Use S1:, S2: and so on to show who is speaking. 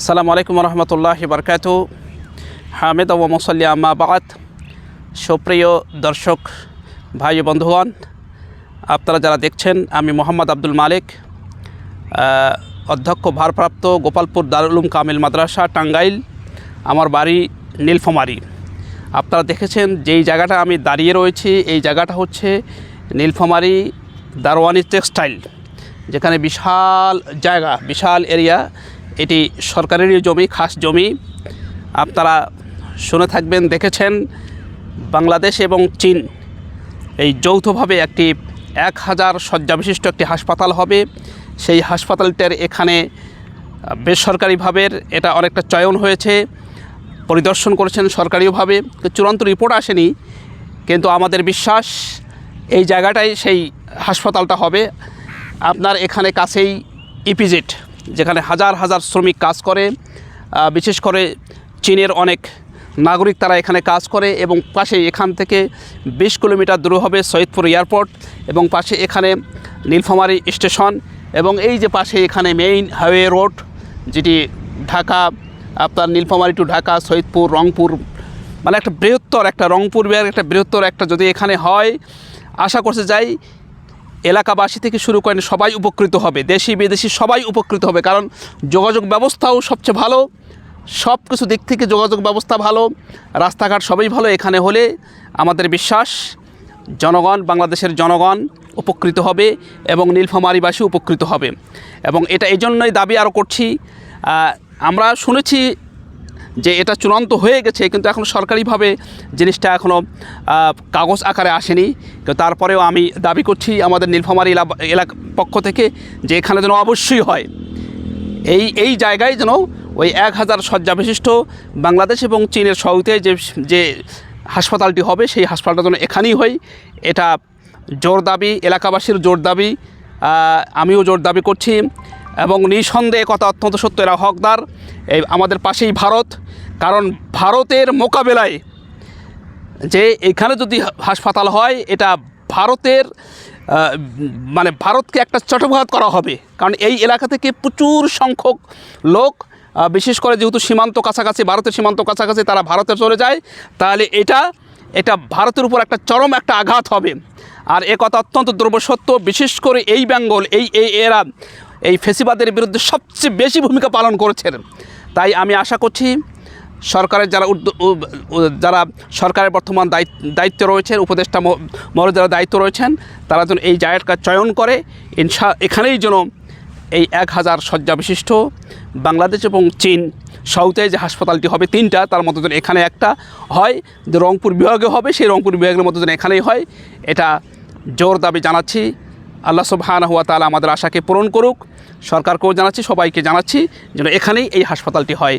S1: আসসালামু আলাইকুম রহমতুল্লাহ বরকাত। হামেদ ও মুসল্লি আম্মা বাগাত সুপ্রিয় দর্শক, ভাই বন্ধুগণ, আপনারা যারা দেখছেন, আমি মোহাম্মদ আব্দুল মালিক অধ্যক্ষ ভারপ্রাপ্ত গোপালপুর দারুলুম কামিল মাদ্রাসা, টাঙ্গাইল, আমার বাড়ি নীলফমারি। আপনারা দেখেছেন যেই জায়গাটা আমি দাঁড়িয়ে রয়েছি, এই জায়গাটা হচ্ছে নীলফমারি দারোয়ানি টেক্সটাইল, যেখানে বিশাল জায়গা, বিশাল এরিয়া এটি সরকারেরই জমি, খাস জমি। আপনারা শুনে থাকবেন, দেখেছেন, বাংলাদেশ এবং চীন এই যৌথভাবে একটি এক হাজার শয্যা বিশিষ্ট একটি হাসপাতাল হবে। সেই হাসপাতালটার এখানে বেসরকারিভাবে এটা অনেকটা চয়ন হয়েছে, পরিদর্শন করেছেন সরকারিভাবে। চূড়ান্ত রিপোর্ট আসেনি, কিন্তু আমাদের বিশ্বাস এই জায়গাটাই সেই হাসপাতালটা হবে। আপনার এখানে কাছেই ইপিজেট যেখানে হাজার হাজার শ্রমিক কাজ করে বিশেষ করে চীনের অনেক নাগরিক তারা এখানে কাজ করে এবং পাশে এখান থেকে বিশ কিলোমিটার দূরে হবে সৈয়দপুর এয়ারপোর্ট এবং পাশে এখানে নীলফামারী স্টেশন এবং এই যে পাশে এখানে মেইন হাইওয়ে রোড যেটি ঢাকা, আপনার নীলফামারী টু ঢাকা, সৈয়দপুর, রংপুর মানে একটা বৃহত্তর একটা রংপুর বিহার একটা বৃহত্তর একটা যদি এখানে হয়, আশা করতে যাই এলাকাবাসী থেকে শুরু করেন সবাই উপকৃত হবে, দেশি বিদেশি সবাই উপকৃত হবে, কারণ যোগাযোগ ব্যবস্থাও সবচেয়ে ভালো সব কিছু দিক থেকে যোগাযোগ ব্যবস্থা ভালো, রাস্তাঘাট সবই ভালো, এখানে হলে আমাদের বিশ্বাস, জনগণ, বাংলাদেশের জনগণ উপকৃত হবে এবং নীলফামারীবাসী উপকৃত হবে। এবং এটা এই জন্যই দাবি আরও করছি আমরা শুনেছি যে এটা চূড়ান্ত হয়ে গেছে, কিন্তু এখন সরকারিভাবে জিনিসটা এখনও কাগজ আকারে আসেনি। তারপরেও আমি দাবি করছি আমাদের নীলফামারী এলা- এলাকা পক্ষ থেকে যে এখানে যেন অবশ্যই হয়, এই এই জায়গায় যেন ওই এক হাজার শয্যা বিশিষ্ট বাংলাদেশ এবং চীনের সৌতে যে যে হাসপাতালটি হবে, সেই হাসপাতালটা যেন এখানেই হয়, এটা জোর দাবি, এলাকাবাসীর জোর দাবি আমিও জোর দাবি করছি এবং নিঃসন্দেহে কথা অত্যন্ত সত্য, এরা হকদার। এই আমাদের পাশেই ভারত কারণ ভারতের মোকাবেলায় যে এখানে যদি হাসপাতাল হয়, এটা ভারতের মানে ভারতকে একটা চটভাত করা হবে। কারণ এই এলাকা থেকে প্রচুর সংখ্যক লোক বিশেষ করে যেহেতু সীমান্ত কাছাকাছি, ভারতের সীমান্ত কাছাকাছি তারা ভারতে চলে যায়, তাহলে এটা এটা ভারতের উপর একটা চরম একটা আঘাত হবে। আর এ কথা অত্যন্ত দ্রব্য সত্য, বিশেষ করে এই বেঙ্গল, এই এই এরা এই ফেসিবাদের বিরুদ্ধে সবচেয়ে বেশি ভূমিকা পালন করেছেন। তাই আমি আশা করছি সরকারের যারা যারা সরকারের বর্তমান দায়িত্ব রয়েছেন, উপদেষ্টা মহলে যারা দায়িত্ব রয়েছেন, তারা যেন এই জায়গাটা চয়ন করে। ইনশা এখানেই যেন এই এক হাজার শয্যা বিশিষ্ট বাংলাদেশ এবং চীন সাউথে যে হাসপাতালটি হবে তিনটা, তার মতো যেন এখানে একটা হয়। যে রংপুর বিভাগে হবে, সেই রংপুর বিভাগের মতো যেন এখানেই হয়। এটা জোর দাবি জানাচ্ছি। আল্লাহ সুবহানাহু ওয়া তাআলা আমাদের আশাকে পূরণ করুক। সরকারকেও জানাচ্ছি, সবাইকে জানাচ্ছি যেন এখানেই এই হাসপাতালটি হয়।